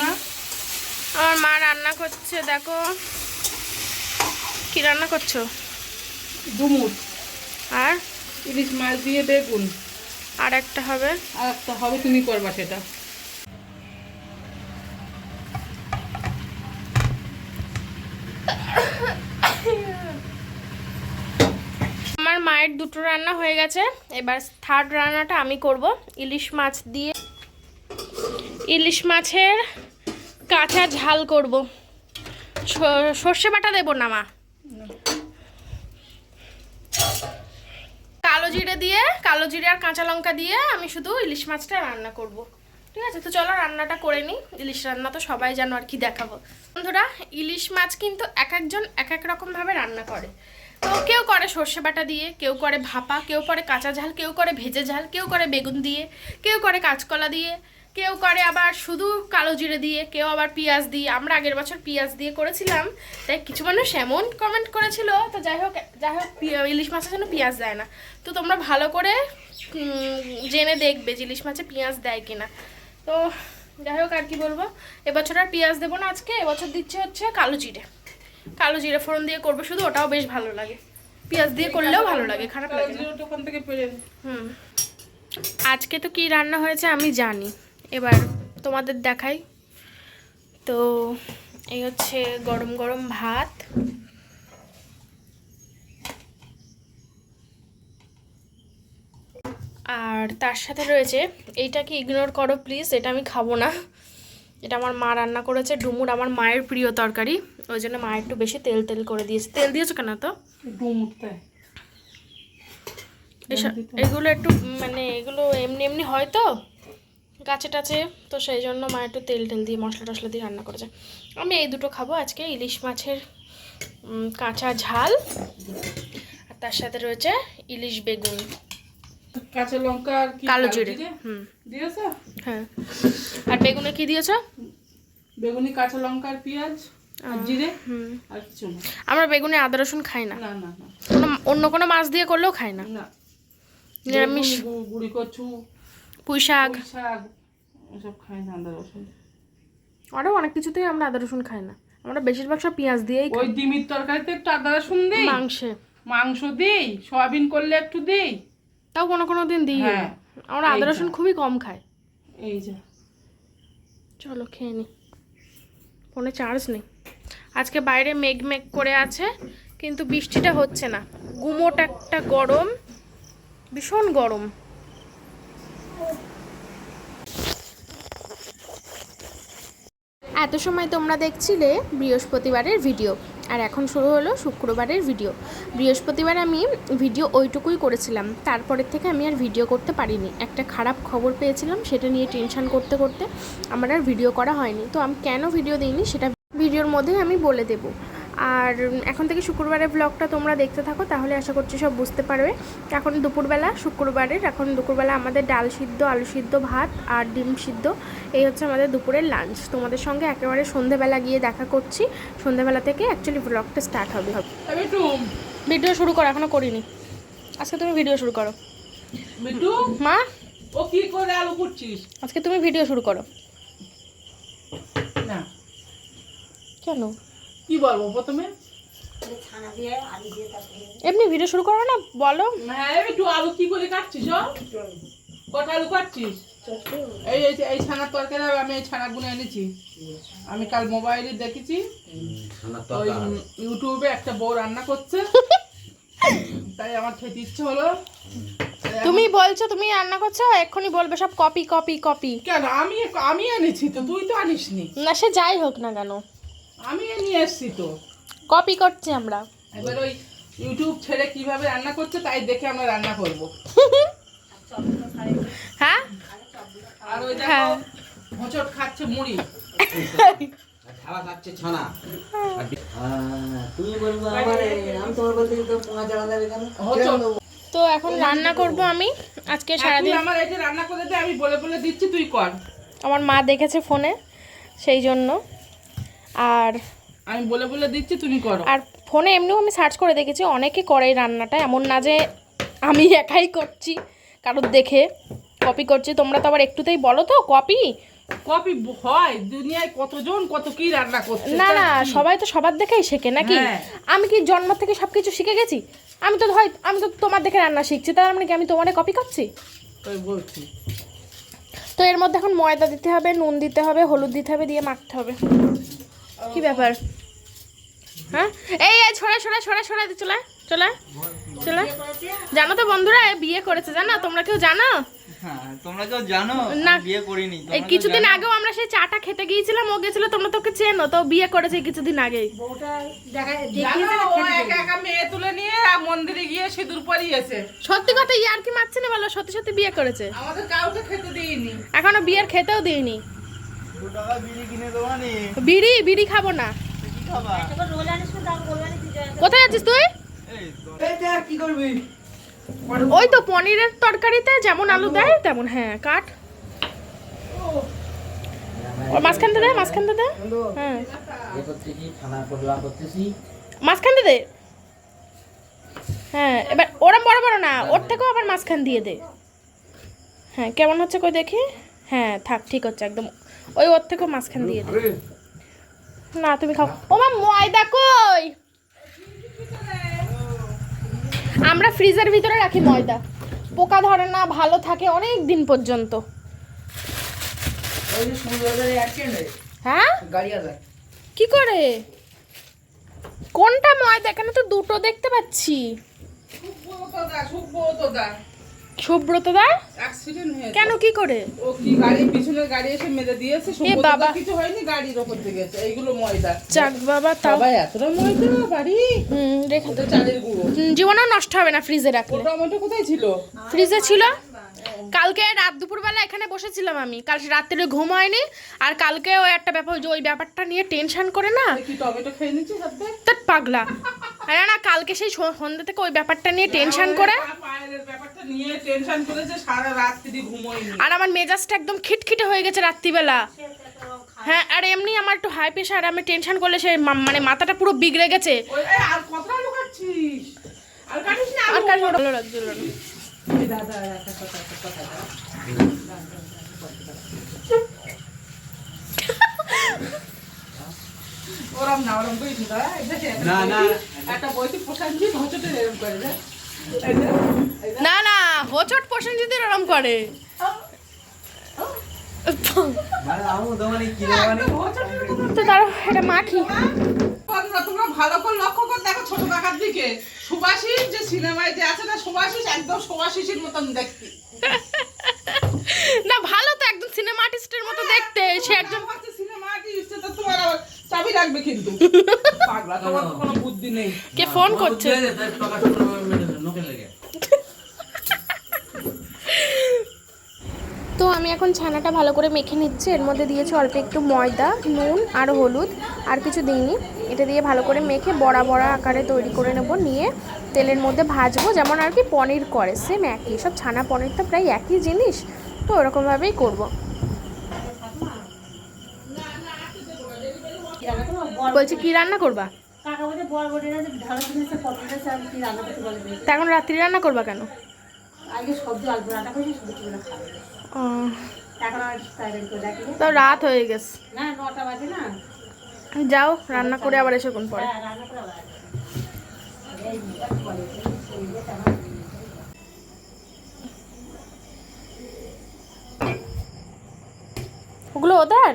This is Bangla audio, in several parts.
রান্না? আমার মা রান্না করছে দেখো। কি রান্না করছ? ডুমুর। আর? ইলিশ মাছ দিয়ে বেগুন। আর একটা হবে? আর একটা হবে তুমি করবা সেটা। আমার মায়ের দুটো রান্না হয়ে গেছে। এবার থার্ড রান্নাটা আমি করব ইলিশ মাছ দিয়ে। ইলিশ মাছের কাঁচা ঝাল করব। সর্ষে বাটা দেবো না মা? কালো জিরে দিয়ে কালো জিরে আর কাঁচা লঙ্কা দিয়ে আমি শুধু ইলিশ মাছটা রান্না করব। ঠিক আছে? তো চলো রান্নাটা করে নিই। ইলিশ রান্না তো সবাই জানো আর কি দেখাবো। বন্ধুরা ইলিশ মাছ কিন্তু এক একজন এক এক রকমভাবে রান্না করে। তো কেউ করে সর্ষে বাটা দিয়ে কেউ করে ভাপা কেউ করে কাঁচা ঝাল কেউ করে ভেজে ঝাল কেউ করে বেগুন দিয়ে কেউ করে কাঁচকলা দিয়ে কেউ করে আবার শুধু কালো জিরে দিয়ে কেউ আবার পেঁয়াজ দিয়ে। আমরা আগের বছর পেঁয়াজ দিয়ে করেছিলাম তাই কিছু মানুষ এমন কমেন্ট করেছিল তো যাই হোক যাই হোক ইলিশ মাছের জন্য পেঁয়াজ দেয় না। তো তোমরা ভালো করে জেনে দেখবে যে ইলিশ মাছে পেঁয়াজ দেয় কিনা। তো যাই হোক আর কি বলব? এবছর আর পেঁয়াজ দেবো না আজকে এবছর দিচ্ছে হচ্ছে কালো জিরে। কালো জিরে ফোড়ন দিয়ে করব শুধু ওটাও বেশ ভালো লাগে। পেঁয়াজ দিয়ে করলেও ভালো লাগে খারাপ লাগে হুম। আজকে তো কি রান্না হয়েছে আমি জানি। এবার তোমাদের দেখাই। তো এই হচ্ছে গরম গরম ভাত। আর তার সাথে রয়েছে এইটাকে ইগনোর করো প্লিজ এটা আমি খাব না। এটা আমার মা রান্না করেছে ডুমুর আমার মায়ের প্রিয় তরকারি। ওই জন্য মা একটু বেশি তেল তেল করে দিয়েছে। তেল দিয়েছ কেন তো এগুলো একটু মানে এগুলো এমনি এমনি হয় তো? গাছে টাছে তো সেই জন্য মা একটু তেল টেল দিয়ে মশলা টশলা দিয়ে রান্না করেছে। আমি এই দুটো খাব আজকে ইলিশ মাছের কাঁচা ঝাল আর তার সাথে রয়েছে ইলিশ বেগুন। কাঁচা লঙ্কা আর কালো জিরে হুম। দিয়েছ? হ্যাঁ। আর বেগুনে কি দিয়েছ? বেগুনি কাঁচা লঙ্কা আর পেঁয়াজ আর জিরে হুম। আর কিছু না। আমরা বেগুনে আদা রসুন খাই না। না অন্য কোনো মাছ দিয়ে করলেও খাই না। না। নিরামিষ। গুঁড়ি কচু পুঁই শাক শাক ওসব খাই না আদা রসুন। আরও অনেক কিছুতেই আমরা আদা রসুন খাই না। আমরা বেশিরভাগ সব পেঁয়াজ দিয়েই ওই ডিমির তরকারিতে একটু আদা রসুন দিই? মাংসে। মাংস দিই? সয়াবিন করলে একটু দিই? তাও কোনো কোনো দিন দিই। হ্যাঁ। আমরা আদা রসুন খুবই কম খাই। এই যে। চলো খেয়ে নি। ফোনে চার্জ নেই। আজকে বাইরে মেঘ মেঘ করে আছে কিন্তু বৃষ্টিটা হচ্ছে না। গুমোট একটা গরম ভীষণ গরম। এত সময় তোমরা দেখছিলে বৃহস্পতিবারের ভিডিও, আর এখন শুরু হলো শুক্রবারের ভিডিও। বৃহস্পতিবার আমি ভিডিও ওইটুকুই করেছিলাম, তারপরের থেকে আমি আর ভিডিও করতে পারিনি। একটা খারাপ খবর পেয়েছিলাম, সেটা নিয়ে টেনশান করতে করতে আমার আর ভিডিও করা হয়নি। তো আমি কেন ভিডিও দিইনি সেটা ভিডিওর মধ্যেই আমি বলে দেবো। আর এখন থেকে শুক্রবারের ব্লগটা তোমরা দেখতে থাকো তাহলে আশা করছি সব বুঝতে পারবে। এখন দুপুরবেলা শুক্রবারের এখন দুপুরবেলা আমাদের ডাল সিদ্ধ আলু সিদ্ধ ভাত আর ডিম সিদ্ধ এই হচ্ছে আমাদের দুপুরের লাঞ্চ তোমাদের সঙ্গে একেবারে সন্ধেবেলা গিয়ে দেখা করছি। সন্ধেবেলা থেকে অ্যাকচুয়ালি ব্লগটা স্টার্ট হবে। ভিডিও শুরু করো এখনও করিনি। আজকে তুমি ভিডিও শুরু করো। মা? ও কি করে আলু করছিস আজকে তুমি ভিডিও শুরু করো। না। কেন? কি বলব প্রথমে? এমনি ভিডিও শুরু করো না বলো। হ্যাঁ একটু আলু কি করে কাটছিস? কটা আলু কাটছিস? এই এই এই ছানার তরকারি আমি এই ছানাগুলো এনেছি। আমি কাল মোবাইলে দেখেছি ওই ইউটিউবে একটা বউ রান্না করছে। তাই আমার খেতে ইচ্ছে হলো। তুমি বলছো তুমি রান্না করছ এক্ষুনি বলবে সব কপি কপি কপি কেন? আমি আমি এনেছি তো তুই তো আনিসনি। না সে যাই হোক না কেন। আমি নিয়ে এসছি তো। কপি করছি আমরা। এবার ওই ইউটিউব ছেড়ে কীভাবে রান্না করছে তাই দেখে আমরা রান্না করব। হ্যাঁ? আর ওই হ্যাঁ। দেখো হোঁচট খাচ্ছে মুড়ি। খাওয়া খাচ্ছে ছানা। আর বি- আহ, তুমি বলব আমারে আমি তোমার বলতে তো পোঙা চালা দেবে কেন তো এখন রান্না করব আমি। আজকে সারাদিন আমার এই যে রান্না করে দে আমি বলে বলে দিচ্ছি তুই কর। আমার মা দেখেছে ফোনে সেই জন্য। আর আমি বলে বলে দিচ্ছি তুমি করো। আর ফোনে এমনিও আমি সার্চ করে দেখেছি অনেকে করে এই রান্নাটা। এমন না যে আমি একাই করছি কারোর দেখে কপি করছি। তোমরা তো আবার একটুতেই বলো তো কপি কপি হয় দুনিয়ায় কতজন কত কি রান্না করছে না না সবাই তো সবার দেখেই শেখে নাকি? হ্যাঁ। আমি কি জন্ম থেকে সব কিছু শিখে গেছি? আমি তো হয় আমি তো তোমার দেখে রান্না শিখছি তার মানে কি আমি তোমারে কপি করছি? বলছি। তো এর মধ্যে এখন ময়দা দিতে হবে নুন দিতে হবে হলুদ দিতে হবে দিয়ে মাখতে হবে। কি ব্যাপার? হ্যাঁ? এই এই ছড়া ছড়া ছড়া ছড়া চলে চলে চলে জানো তো বন্ধুরা এ বিয়ে করেছে জানো? তোমরা কেউ জানো? হ্যাঁ তোমরা কেউ জানো? না। বিয়ে করিনি কিছুদিন আগেও আমরা সেই চাটা খেতে গিয়েছিলাম ও গেছিল তোমরা তোকে চেনো তো বিয়ে করেছে কিছুদিন আগেই। জানো ও একা একা মেয়ে তুলে নিয়ে মন্দিরে গিয়ে সিঁদুর পরিয়েছে। সত্যি কথা ইয়ার কি মারছে না বলো? সত্যি সত্যি বিয়ে করেছে। আমাদের কাউকে খেতে দিইনি। এখনও বিয়ের খেতেও দিইনি। বিড়ি বিড়ি বিড়ি খাব না। কোথায় আছিস তুই? কি করবি? ওই তো পনিরের তরকারিতে যেমন আলু দেয় তেমন হ্যাঁ কাট। ওর মাঝখানটা দে মাঝখানটা দে। হ্যাঁ। মাঝখানটা দে। হ্যাঁ এবার ওরম বড় বড় না ওর থেকেও আবার মাঝখান দিয়ে দে। হ্যাঁ কেমন হচ্ছে কই দেখি? হ্যাঁ থাক ঠিক হচ্ছে একদম ওই ওর থেকেও মাঝখান দিয়ে দে না তুমি খাও। ও মা ময়দা কই? আমরা ফ্রিজের ভিতরে রাখি ময়দা। পোকা ধরে না ভালো থাকে অনেক দিন পর্যন্ত। হ্যাঁ? কি করে? কোনটা ময়দা? এখানে তো দুটো দেখতে পাচ্ছি। অ্যাক্সিডেন্ট হয়েছে। কেন কি করে? ও কি গাড়ি পিছনের গাড়ি এসে মেরে দিয়েছে? বাবা। কিছু হয়নি গাড়ির ওপর থেকে গেছে। এইগুলো ময়দা যাক বাবা তাও সবাই এতটা ময়দা বাড়ি? হুম রেখে ওটা চালের গুঁড়ো। হুম, নষ্ট হবে না ফ্রিজে রাখলে। টমেটো কোথায় ছিল? ফ্রিজে ছিল? কালকে রাত দুপুরবেলা এখানে বসেছিলাম আমি। কাল রাত্রে ঘুম হয়নি আর কালকে ওই একটা ব্যাপার যে ওই ব্যাপারটা নিয়ে টেনশন করে না। তার পাগলা। আরে না কালকে সেই সন্ধ্যা থেকে ওই ব্যাপারটা নিয়ে টেনশন করে। আর আমার মেজাজটা একদম খিটখিটে হয়ে গেছে রাত্রিবেলা। হ্যাঁ আর এমনি আমার একটু হাই প্রেশার আমি টেনশন করলে সে মানে মাথাটা পুরো বিগড়ে গেছে। আর কতটা লুকাচ্ছিস আর কাটিস না আর কাজ ভালো লাগছিল না দাদা একটা কথা একটা কথা ওরম না ওরম করিস না না, না। একটা বইতে পোষাচ্ছি হচটে এরম করে। না না হোচট হচটে এরকম করে তো তার এটা মাখি বন্ধুরা, তোমরা ভালো করে লক্ষ্য করে দেখো ছোট কাকার দিকে। সুভাষিস যে সিনেমায় যে আছে না সুভাষিস একদম সুভাষিসের মতন দেখতে। না ভালো তো একদম সিনেমা আর্টিস্টের মতো দেখতে সে একদম সিনেমা আর্টিস্ট তো তোমার চাবি রাখবে কিন্তু। পাগলা তোমার তো কোনো বুদ্ধি নেই। কে ফোন করছে? তো আমি এখন ছানাটা ভালো করে মেখে নিচ্ছি। এর মধ্যে দিয়েছি অল্প একটু ময়দা নুন আর হলুদ আর কিছু দিইনি। এটা দিয়ে ভালো করে মেখে বড়া বড়া আকারে তৈরি করে নেব। নিয়ে তেলের মধ্যে ভাজবো যেমন আর কি পনির করে সেম একই। সব ছানা পনির তো প্রায় একই জিনিস তো ওরকমভাবেই করব। বলছি কি রান্না করবা? তা এখন রাত্রি রান্না করবা কেন? তো রাত হয়ে গেছে। না নটা বাজে না। যাও রান্না করে আবার এসে কোন পরে। ওগুলো ওদের?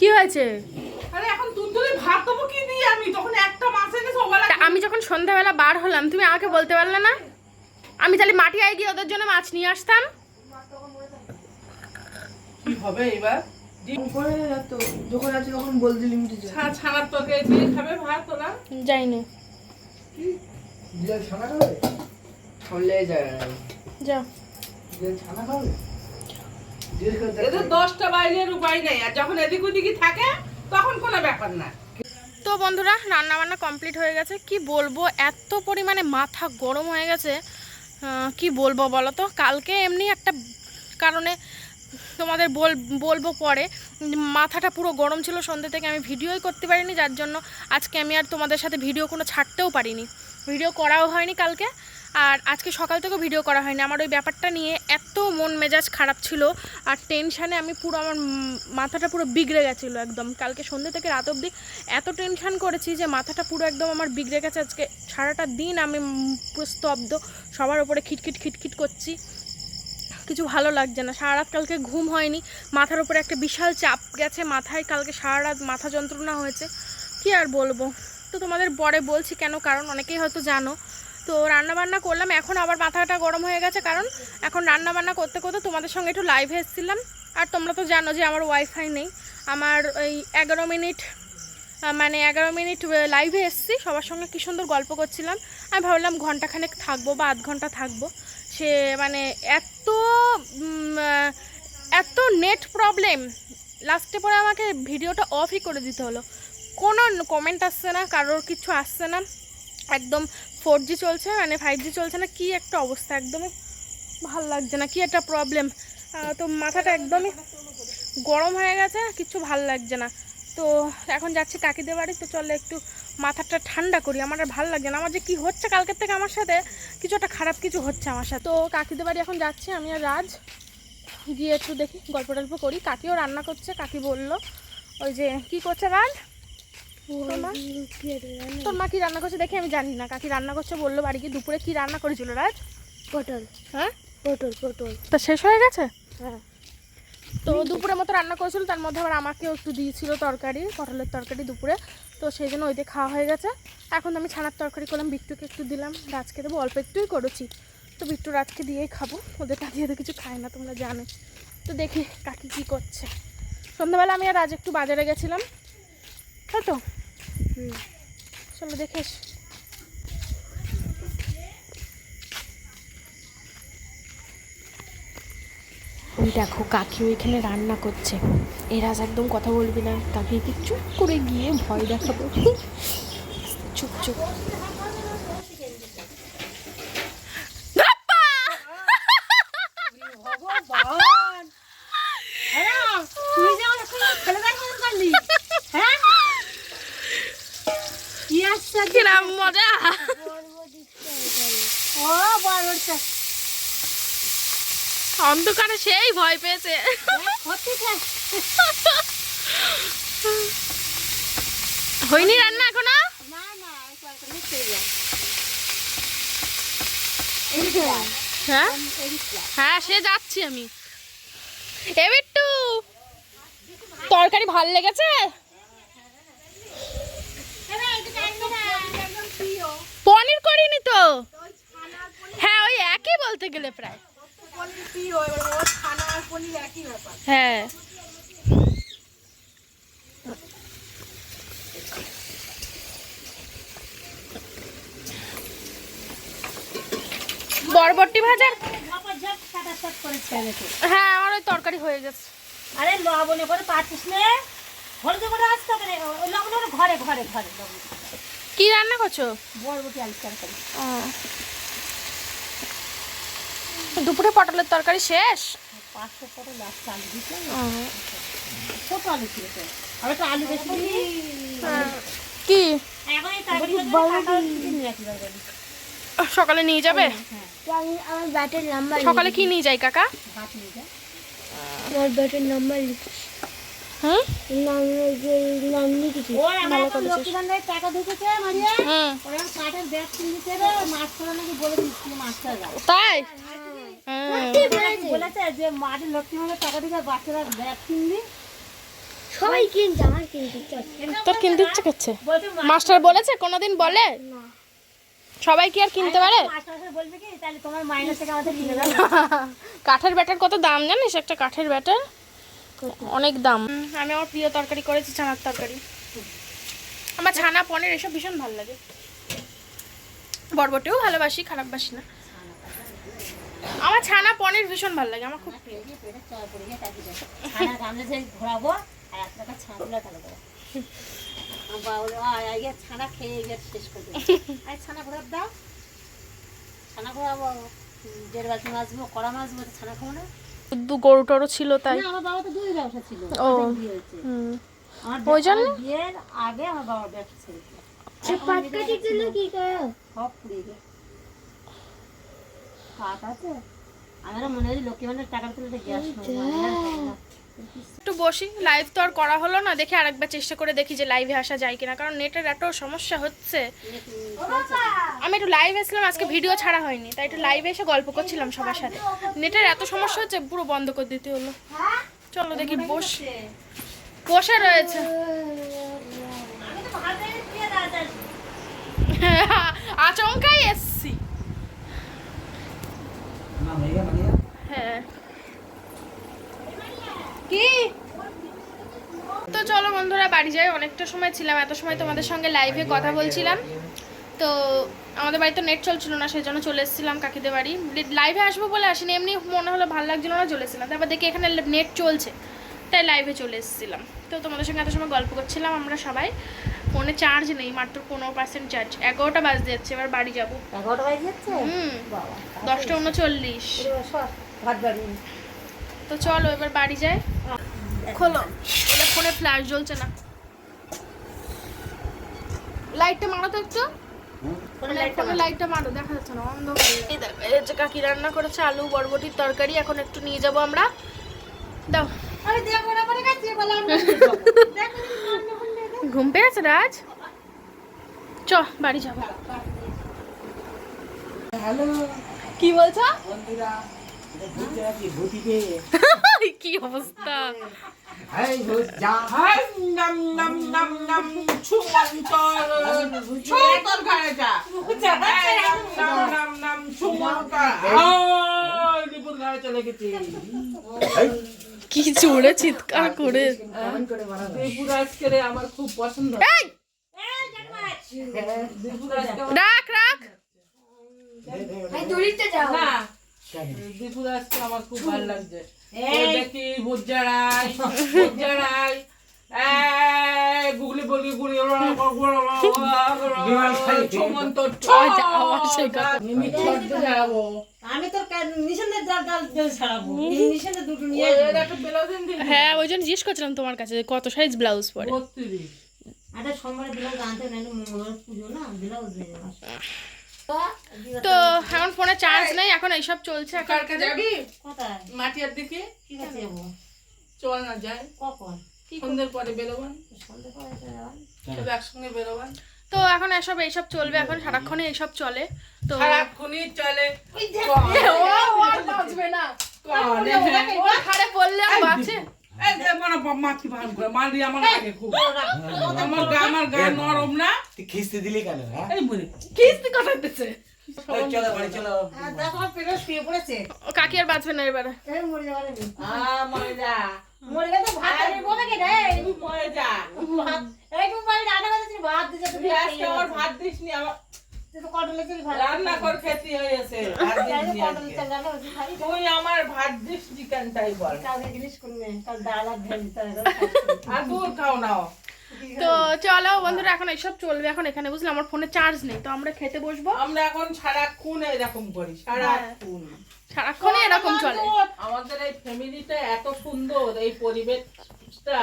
কি হয়েছে? আমি যখন সন্ধ্যাবেলা বার হলাম তুমি আমাকে বলতে পারলে না? আমি তাহলে মাটি আয় গিয়ে ওদের জন্য মাছ নিয়ে আসতাম। কি হবে এবার? যখন আছে তখন বলতে লিমিটে ছা- ছানার তরকারি দিয়ে খাবে ভাত ওরা? যাইনি। দিলে ছানা খাবে? ছড়লে যায় যাও দিলে ছানা খাবে? এদের দশটা বাইরের উপায় নেই আর যখন এদিক ওদিকে থাকে তখন কোনো ব্যাপার না। তো বন্ধুরা রান্না বান্না কমপ্লিট হয়ে গেছে। কি বলব এত পরিমাণে মাথা গরম হয়ে গেছে। কি বলব বলো তো? কালকে এমনি একটা কারণে তোমাদের বল, বলব পরে। মাথাটা পুরো গরম ছিল, সন্ধ্যে থেকে আমি ভিডিওই করতে পারিনি, যার জন্য আজকে আমি আর তোমাদের সাথে ভিডিও কোনো ছাড়তেও পারিনি। ভিডিও করাও হয়নি কালকে, আর আজকে সকাল থেকেও ভিডিও করা হয়নি। আমার ওই ব্যাপারটা নিয়ে এত মন মেজাজ খারাপ ছিল, আর টেনশানে আমি পুরো আমার মাথাটা পুরো বিগড়ে গেছিল একদম। কালকে সন্ধ্যে থেকে রাত অবধি এত টেনশান করেছি যে মাথাটা পুরো একদম আমার বিগড়ে গেছে। আজকে সারাটা দিন আমি পুরো স্তব্ধ, সবার ওপরে খিটখিট খিটখিট করছি। কিছু ভালো লাগছে না। সারা রাত কালকে ঘুম হয়নি, মাথার উপরে একটা বিশাল চাপ গেছে, মাথায় কালকে সারা রাত মাথা যন্ত্রণা হয়েছে। কি আর বলব? তো তোমাদের পরে বলছি কেন, কারণ অনেকেই হয়তো জানো। তো রান্নাবান্না করলাম, এখন আবার মাথাটা গরম হয়ে গেছে, কারণ এখন রান্নাবান্না করতে করতে তোমাদের সঙ্গে একটু লাইভে এসেছিলাম। আর তোমরা তো জানো যে আমার ওয়াইফাই নেই। আমার ওই এগারো মিনিট মানে এগারো মিনিট লাইভে এসেছি। সবার সঙ্গে কী সুন্দর গল্প করছিলাম। আমি ভাবলাম ঘন্টাখানেক থাকব বা আধ ঘণ্টা থাকব। সে মানে এত এত নেট প্রবলেম লাস্টে পরে আমাকে ভিডিওটা অফই করে দিতে হলো। কোনো কমেন্ট আসছে না, কারোর কিছু আসছে না। একদম ফোর জি চলছে মানে ফাইভ জি চলছে না, কি একটা অবস্থা একদমই। ভালো লাগছে না, কি একটা প্রবলেম তো মাথাটা একদমই গরম হয়ে গেছে, কিছু ভালো লাগছে না। তো এখন যাচ্ছি কাকিদের বাড়ি তো চলে একটু মাথাটা ঠান্ডা করি। আমার আর ভালো লাগছে না। আমার যে কী হচ্ছে কালকের থেকে আমার সাথে কিছু একটা খারাপ কিছু হচ্ছে আমার সাথে। তো কাকিদের বাড়ি এখন যাচ্ছি আমি আর রাজ। গিয়ে একটু দেখি গল্প টল্প করি। কাকিও রান্না করছে কাকি বলল ওই যে কি করছে রাজ? তোর মা কি রান্না করছে দেখি আমি জানি না। কাকি রান্না করছে বলল বাড়ি গিয়ে দুপুরে কি রান্না করেছিল রাজ? পটল। হ্যাঁ? পটল পটল। তা শেষ হয়ে গেছে? হ্যাঁ। তো দুপুরের মতো রান্না করেছিল, তার মধ্যে আবার আমাকেও একটু দিয়েছিল তরকারি, পটলের তরকারি দুপুরে। তো সেই জন্য ওইতে খাওয়া হয়ে গেছে। এখন আমি ছানার তরকারি করলাম, বিট্টুকে একটু দিলাম রাজকে দেবো, অল্প একটুই করেছি। তো বিট্টু রাজকে দিয়েই খাব, ওদের দিয়ে তো কিছু খায় না, তোমরা জানো। তো দেখি কাকি কী করছে। সন্ধ্যাবেলা আমি আর রাজ একটু বাজারে গেছিলাম, তাই তো? হুম। চলো দেখে ওই দেখো কাকি ওইখানে রান্না করছে। এ রাজ একদম কথা বলবি না। কাকিকে চুপ করে গিয়ে ভয় দেখাবো। চুপ চুপ। ভগবান হ্যাঁ তুই যে আমার এখন ফেলে দেওয়ার মতন করলি হ্যাঁ কি আসছে আজকে? কিরাম মজা ও বড়টা অন্ধকারে সেই ভয় পেয়েছে। হয়নি রান্না এখনও? হ্যাঁ? হ্যাঁ সে যাচ্ছি আমি। এ বিট্টু, তরকারি ভালো লেগেছে? পনির করিনি তো? হ্যাঁ ওই একই বলতে গেলে প্রায়। হ্যাঁ বরবটি ভাজার। হ্যাঁ আমার ওই তরকারি হয়ে গেছে। আরে লবণে করে পাচ্ছিস নে। হলদে করে আসতে হবে লবণে করে ঘরে ঘরে ঘরে কি রান্না করছ? বরবটি আলু তরকারি। দুপুরে পটলের তরকারি শেষ? পাঁচশো করে লাস্ট আলু দিচ্ছিলাম ছোট আলু ছিল তো। আর একটা আলু বেশি কি? সকালে নিয়ে যাবে? আমি আমার ব্যাটের নাম্বার সকালে কি নিয়ে যাই কাকা? ভাত নিয়ে যা। আমার ব্যাটের নাম্বার হুম? নাম যে নাম লিখেছি। ওর আমার এখন লক্ষ্মী ভান্ডারের টাকা ঢুকেছে মারিয়া। হুম। ওর এখন কাঠের ব্যাগ কিনতে হবে মাস্টার নাকি বলে দিচ্ছিল মাস্টাররা। তাই? হুম। যে মাঠে লক্ষ্মী টাকা বাচ্চারা ব্যাগ কিনবি? সবাই কিনছে আমার কিনতে ইচ্ছা হচ্ছে। না। তোর কিনতে ইচ্ছে করছে? মাস্টার বলেছে কোনোদিন বলে? সবাই কি আর কিনতে পারে? মাস্টার বলবে কি তাহলে তোমার মাইনাস থেকে আমাদের কিনে দাও। কাঠের ব্যাটার কত দাম জানিস? একটা কাঠের ব্যাটার? অনেক দাম। আমি আমার প্রিয় তরকারি করেছি ছানার তরকারি। আমার ছানা পনির এসব ভীষণ ভালো লাগে। বরবটিও ভালোবাসি খারাপ বাসি না। আমার ছানা পনির ভীষণ ভালো লাগে আমার খুব প্রিয়। ছানা গামলে যে ঘোরাবো আর ছানা তুলে ফেলে আমার বাবা বলে, "আয়, আয়, ছানা খেয়ে গিয়ে শেষ করে দেবো। আরে ছানা ঘোরাব দাও। ছানা ঘোরাবো দেড় বালতি মাছবো কড়া মাছবো ছানা খাব না। দু গরু টরু ছিল তাই। আমার বাবা তো দুই ব্যবসা ছিল ও। ওই জন্য? বিয়ের আগে আমার বাবার ব্যবসা ছিল সে জন্য কি করো? সব পুড়িয়ে গেছে। হাত আছে? আমারও মনে হয় লক্ষ্মী ভান্ডার টাকা তুলে গ্যাস একটু বসি লাইভ তো আর করা হলো না দেখি আরেকবার চেষ্টা করে দেখি যে লাইভে আসা যায় কিনা কারণ নেটের এত সমস্যা হচ্ছে। আমি একটু লাইভ এসেছিলাম আজকে ভিডিও ছাড়া হয়নি তাই একটু লাইভে এসে গল্প করছিলাম সবার সাথে। নেটের এত সমস্যা হচ্ছে পুরো বন্ধ করে দিতে হলো। চলো দেখি বস। বসে রয়েছে। আচমকাই এসছি। হয়ে। কি তো চলো বন্ধুরা, বাড়ি যাই। অনেকটা সময় ছিলাম, এত সময় তোমাদের সঙ্গে লাইভে কথা বলছিলাম। তো আমাদের বাড়িতে নেট চলছিল না, সেই জন্য চলে এসেছিলাম কাকিদের বাড়ি। লাইভে আসব বলে আসিনি, এমনি মনে হলো ভালো লাগছিল না, চলে এসেছিলাম। তারপর দেখি এখানে নেট চলছে, তাই লাইভে চলে এসেছিলাম। তো তোমাদের সঙ্গে এত সময় গল্প করছিলাম আমরা সবাই। ফোনে চার্জ নেই মাত্র পনেরো পার্সেন্ট চার্জ এগারোটা বাজতে যাচ্ছে এবার বাড়ি যাব। এগারোটা বাজে যাচ্ছে? হুম দশটা উনচল্লিশ। সর ভাত বাড়ি। তো চলো এবার বাড়ি যাই। খোলো। এবার ফোনে ফ্ল্যাশ জ্বলছে না। লাইটটা মারো তো একটু। লাইটটা মারো। দেখা যাচ্ছে না অন্ধকার এই দেখো এই হচ্ছে কাকি রান্না করেছে আলু বরবটির তরকারি এখন একটু নিয়ে যাব আমরা। দাও। আরে দেখো না পরে কাছে বললাম ঘুম পেয়েছে রাজ? চ বাড়ি যাব। কি বলছো? কি অবস্থা? চলে গেছি। কি জোরে চিৎকার করে আমার খুব পছন্দ রাখ রাখ আমার খুব ভালো লাগছে দেখি গুগলি বলি গুলি ছমন্ত মিমি ছড়তে যাব আমি তোর নিশানের ডাল ডাল ডাল ছাড়াবো। নিশানের দুটো নিয়ে একটা ব্লাউজ হ্যাঁ ওই জন্য জিজ্ঞেস করছিলাম তোমার কাছে কত সাইজ ব্লাউজ পরে। বত্রিশ। সোমবার দিলাম আনতে নাইলে মঙ্গলবার পুজো না দিলাম দিয়ে তো এখন ফোনে চার্জ নেই এখন এইসব চলছে এখন কালকে যাবি? কোথায়? মাটিয়ার দিকে। কি কাছে যাব। চল না যাই। কখন? সন্ধ্যের পরে বেরোবান সন্ধ্যে পরে। সব একসঙ্গে বেরোবান তো এখন এসব এইসব চলবে এখন সারাক্ষণে এইসব চলে। তো সারাক্ষণই চলে। না। পড়লে বাঁচে। খিস্তি দিলি কেন কাকি আর বাঁচবে না এবারে। মরে যাওয়ার মরে যা। মরে গেলে ভাত খাবি বলে কে রে? তুই মরে যা। ভাত এই তুমি বাড়ি রান্না করতে ভাত দিতে তুমি তুই আজকে আমার ভাত দিসনি আমার তুই তো কটলে চিনি ভাত রান্না কর খেতে হয়েছে তুই আমার ভাত তাই বল। আর দূর খাও নাও। তো চলো বন্ধুরা এখন এইসব চলবে এখন এখানে বুঝলে আমার ফোনে চার্জ নেই তো আমরা খেতে বসবো? আমরা এখন সারাক্ষণ এরকম করি সারাক্ষণ। সারাক্ষণই এরকম চলে। আমাদের এই ফ্যামিলিটা এত সুন্দর এই পরিবেশটা।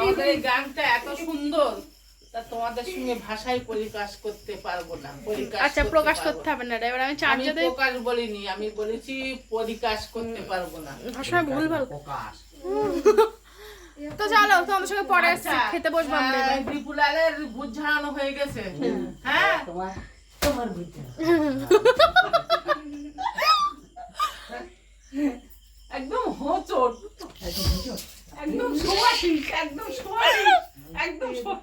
আমাদের এই- গ্যাংটা এত সুন্দর। তা তোমাদের সঙ্গে ভাষায় প্রকাশ করতে পারব না পরিকাশ আচ্ছা প্রকাশ করতে হবে না এবার আমি আমি চার্জে প্রকাশ বলিনি আমি বলেছি পরিকাশ করতে পারব না। ভাষায় ভুল ভালো প্রকাশ। তো চলো তোমাদের সঙ্গে পরে আসছি খেতে বসবো আমরা এবার। আহ, ঝাড়ানো হয়ে গেছে। হ্যাঁ? তোমার তোমার একদম হোঁচট। একদম সোয়াশিস একদম সোয়াশিস একদম সো-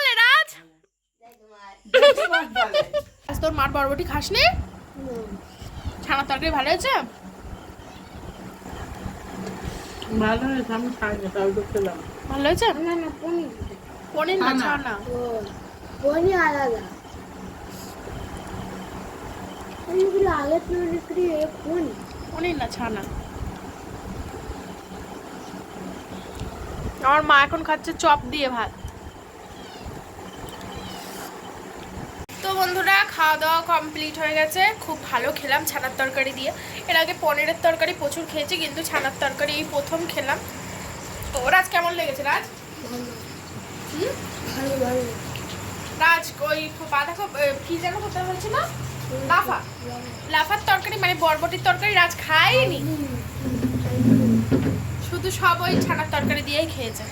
আজ তোর মার বরবটি খাসনি? ছানা তরকারি ভালো হয়েছে? ভালো হয়েছে আমি খাইনি তাও তো খেলাম। ভালো হয়েছে? পনির। না ছানা। ছানা? আলাদা। আগে কোন না ছানা? আমার মা এখন খাচ্ছে চপ দিয়ে ভাত। বন্ধুরা খাওয়া দাওয়া কমপ্লিট হয়ে গেছে। খুব ভালো খেলাম ছানার তরকারি দিয়ে। এর আগে পনিরের তরকারি প্রচুর খেয়েছি, কিন্তু ছানার তরকারি এই প্রথম খেলাম। তো রাজ, কেমন লেগেছে রাজ? রাজ, ওই বাঁধাকপি কি যেন হতে হয়েছিল? লাফা। লাফার তরকারি মানে বরবটির তরকারি রাজ খায়নি? শুধু সব ওই ছানার তরকারি দিয়েই খেয়েছে।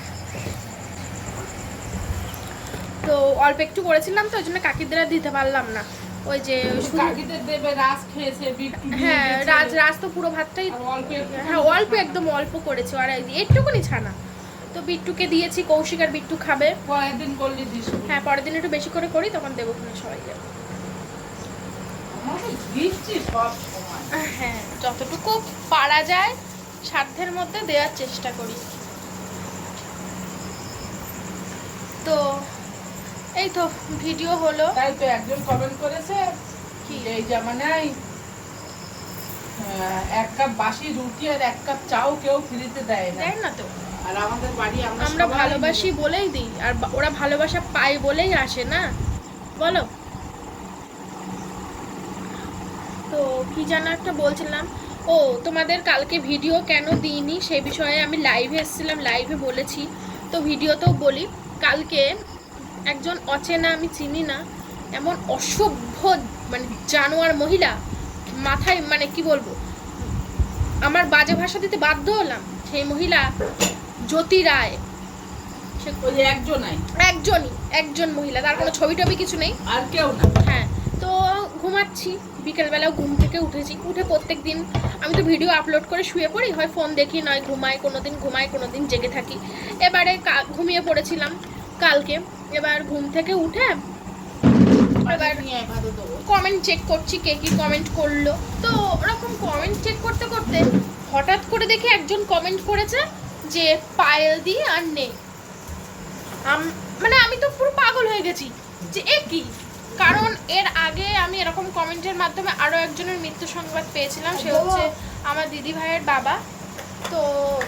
তো অল্প একটু করেছিলাম তো ওই জন্য কাকিদের দিতে পারলাম না। ওই যে শুধু- কাকিদের দেবে রাস খেয়েছে বিট্টু হ্যাঁ রাজ রাজ তো পুরো ভাতটাই অল্প হ্যাঁ অল্প একদম অল্প করেছে আর এই একটুকুনি ছানা। তো বিট্টুকে দিয়েছি কৌশিক আর বিট্টু খাবে। পরের দিন করলি দিস। হ্যাঁ পরের দিন একটু বেশি করে করি তখন দেবো কিনা সবাইকে হ্যাঁ যতটুকু পারা যায় সাধ্যের মধ্যে দেওয়ার চেষ্টা করি। তো এই তো ভিডিও হলো। তাই তো একজন কমেন্ট করেছে কি? এই জামানায় আহ, এক কাপ বাসি রুটি আর এক কাপ চাও কেউ ফ্রিতে দেয় না। দেয় না তো। আর আমাদের বাড়ি আমরা ভালোবাসি বলেই দিই আর ওরা ভালোবাসা পায় বলেই আসে না। বলো। তো কি যেন একটা বলছিলাম ও তোমাদের কালকে ভিডিও কেন দিইনি? সেই বিষয়ে আমি লাইভে এসেছিলাম লাইভে বলেছি। তো ভিডিওতেও বলি কালকে একজন অচেনা আমি চিনি না এমন অসভ্য মানে জানোয়ার মহিলা মাথায় মানে কি বলব আমার বাজে ভাষা দিতে বাধ্য হলাম। সেই মহিলা জ্যোতি রায়। সে একজনাই? একজনই একজন মহিলা তার কোনো ছবি টবি কিছু নেই। আর কেউ না। হ্যাঁ তো ঘুমাচ্ছি বিকেলবেলাও ঘুম থেকে উঠেছি। উঠে প্রত্যেক দিন আমি তো ভিডিও আপলোড করে শুয়ে পড়ি হয় ফোন দেখি নয় ঘুমাই কোনো দিন ঘুমাই কোনো দিন জেগে থাকি। এবারে ঘুমিয়ে পড়েছিলাম। কালকে। এবার ঘুম থেকে উঠে এবার কমেন্ট চেক করছি কে কি কমেন্ট করল। তো ওরকম কমেন্ট চেক করতে করতে হঠাৎ করে দেখি একজন কমেন্ট করেছে যে পায়েল দি আর নেই। আম- মানে আমি তো পুরো পাগল হয়ে গেছি যে এ কি? কারণ এর আগে আমি এরকম কমেন্টের মাধ্যমে আরও একজনের মৃত্যু সংবাদ পেয়েছিলাম সে হচ্ছে আমার দিদি ভাইয়ের বাবা। তো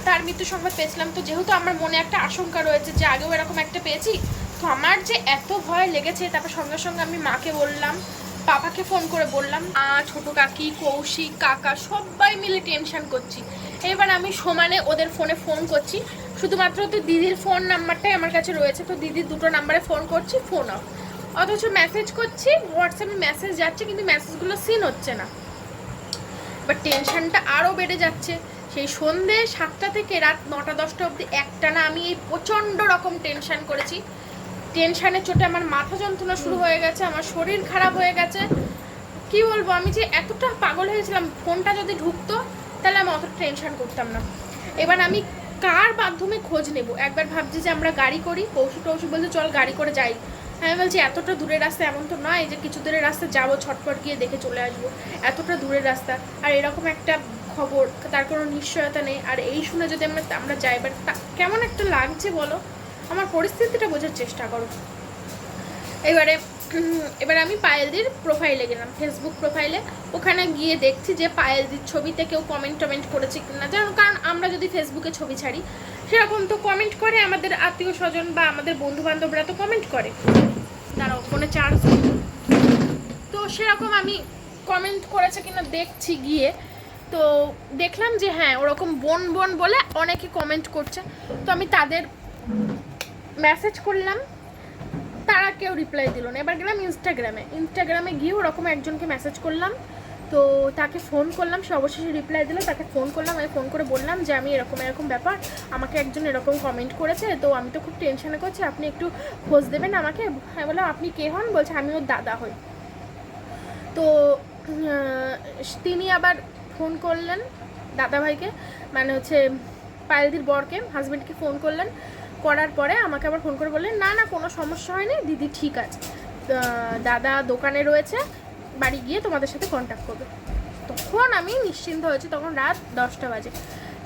তার মৃত্যু সংবাদ পেয়েছিলাম। তো যেহেতু আমার মনে একটা আশঙ্কা রয়েছে যে আগেও এরকম একটা পেয়েছি, তো আমার যে এত ভয় লেগেছে, তারপর সঙ্গে সঙ্গে আমি মাকে বললাম, পাপাকে ফোন করে বললাম, আ, ছোট কাকি, কৌশিক, কাকা, সবাই মিলে টেনশন করছি। এবার আমি সমানে ওদের ফোনে ফোন করছি। শুধুমাত্র তো দিদির ফোন নাম্বারটাই আমার কাছে রয়েছে, তো দিদির দুটো নাম্বারে ফোন করছি, ফোন অফ। অথচ মেসেজ করছি হোয়াটসঅ্যাপে মেসেজ যাচ্ছে, কিন্তু মেসেজগুলো সিন হচ্ছে না। বাট টেনশনটা আরও বেড়ে যাচ্ছে। সেই সন্ধে সাতটা থেকে রাত নটা দশটা অবধি একটানা আমি এই প্রচণ্ড রকম টেনশান করেছি। টেনশানের চোটে আমার মাথা যন্ত্রণা শুরু হয়ে গেছে আমার শরীর খারাপ হয়ে গেছে। কি বলব আমি যে এতটা পাগল হয়েছিলাম ফোনটা যদি ঢুকতো তাহলে আমি অত টেনশান করতাম না। এবার আমি কার মাধ্যমে খোঁজ নেব? একবার ভাবছি যে আমরা গাড়ি করি পৌষু টৌষু বলছে চল গাড়ি করে যাই। আমি বলছি এতটা দূরের রাস্তা এমন তো নয় যে কিছু দূরের রাস্তা যাব ছটপট গিয়ে দেখে চলে আসব। এতটা দূরের রাস্তা। আর এরকম একটা খবর, তার কোনো নিশ্চয়তা নেই। আর এই শুনে যদি আমরা আমরা যাই তা- কেমন একটা লাগছে বলো? আমার পরিস্থিতিটা বোঝার চেষ্টা করো। এবারে এবারে আমি পায়েলদির প্রোফাইলে গেলাম ফেসবুক প্রোফাইলে ওখানে গিয়ে দেখছি যে পায়েলদির ছবিতে কেউ কমেন্ট টমেন্ট করেছে কিনা। যেমন কারণ আমরা যদি ফেসবুকে ছবি ছাড়ি, সেরকম তো কমেন্ট করে আমাদের আত্মীয় স্বজন বা আমাদের বন্ধু বান্ধবরা তো কমেন্ট করে। তারা ফোনে চার্জ তো সেরকম আমি কমেন্ট করেছে কিনা দেখছি গিয়ে। তো দেখলাম যে হ্যাঁ ওরকম বোন বোন বলে অনেকে কমেন্ট করছে। তো আমি তাদের মেসেজ করলাম, তারা কেউ রিপ্লাই দিল না। এবার গেলাম ইনস্টাগ্রামে ইনস্টাগ্রামে গিয়ে ওরকম একজনকে মেসেজ করলাম। তো তাকে ফোন করলাম, সে অবশেষে রিপ্লাই দিল, তাকে ফোন করলাম, আমি ফোন করে বললাম যে আমি এরকম এরকম ব্যাপার, আমাকে একজন এরকম কমেন্ট করেছে, তো আমি তো খুব টেনশনে করছি, আপনি একটু খোঁজ দেবেন আমাকে? আমি বললাম, আপনি কে হন? বলছে, আমি ওর দাদা হই। তো তিনি আবার ফোন করলেন দাদাভাইকে মানে হচ্ছে পায়েলদির বরকে, হাজবেন্ডকে ফোন করলেন, করার পরে আমাকে আবার ফোন করে বললেন, না না, কোনো সমস্যা হয়নি, দিদি ঠিক আছে। দাদা দোকানে রয়েছে, বাড়ি গিয়ে তোমাদের সাথে কন্ট্যাক্ট করবে। তখন আমি নিশ্চিন্ত হয়েছি, তখন রাত দশটা বাজে।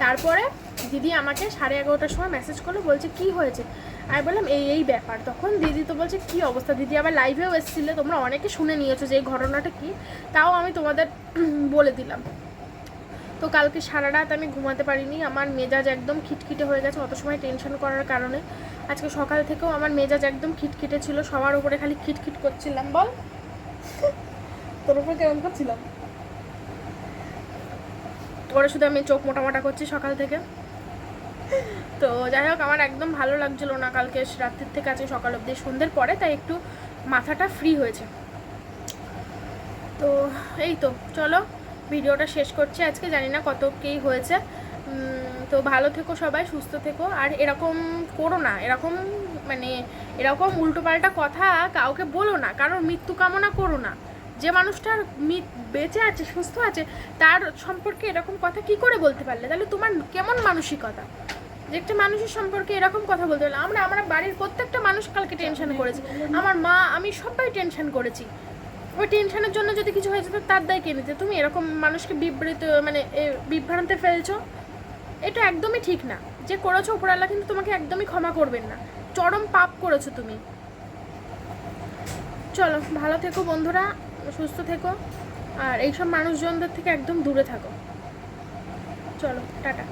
তারপরে দিদি আমাকে সাড়ে এগারোটার সময় মেসেজ করল, বলছে, কি হয়েছে? আমি বললাম, এই এই ব্যাপার। তখন দিদি তো বলছে, কি অবস্থা? দিদি আবার লাইভেও এসেছিলে, তোমরা অনেকে শুনে নিয়েছো যে এই ঘটনাটা কি? তাও আমি তোমাদের বলে দিলাম। তো কালকে সারা রাত আমি ঘুমাতে পারিনি। আমার মেজাজ একদম খিটখিটে হয়ে গেছে, অত সময় টেনশন করার কারণে। আজকে সকাল থেকেও আমার মেজাজ একদম খিটখিটে ছিল, সবার উপরে খালি খিটখিট করছিলাম, বল। তোর উপরে কেমন করছিলাম? ওরা শুধু আমি চোখ মোটা মোটা করছি সকাল থেকে। তো যাই হোক, আমার একদম ভালো লাগছিল না কালকে, রাত্রির থেকে আজকে সকাল অবধি, সন্ধ্যের পরে, তাই একটু মাথাটা ফ্রি হয়েছে। তো এই তো, চলো। ভিডিওটা শেষ করছি। আজকে জানি না কত কী হয়েছে। তো ভালো থেকো সবাই সুস্থ থেকো। আর এরকম করো না। এরকম মানে এরকম উল্টোপাল্টা কথা কাউকে বলো না। কারণ মৃত্যু কামনা করো না। যে মানুষটার বেঁচে আছে সুস্থ আছে তার সম্পর্কে এরকম কথা কি করে বলতে পারলে? তাহলে তোমার কেমন মানসিকতা? যে একটা মানুষের সম্পর্কে এরকম কথা বলতে পারলে। আমরা আমার বাড়ির প্রত্যেকটা মানুষ কালকে টেনশন করেছি। আমার মা আমি সবাই টেনশন করেছি। ওই টেনশনের জন্য যদি কিছু হয়ে যেত, তার দায় কে নিতে? তুমি এরকম মানুষকে বিবৃত মানে বিভ্রান্তে ফেলছো, এটা একদমই ঠিক না। যে করেছ উপরাল্লা কিন্তু তোমাকে একদমই ক্ষমা করবেন না। চরম পাপ করেছ তুমি। চলো, ভালো থেকো বন্ধুরা, সুস্থ থেকো, আর এইসব মানুষজনদের থেকে একদম দূরে থাকো। চলো, টাটা।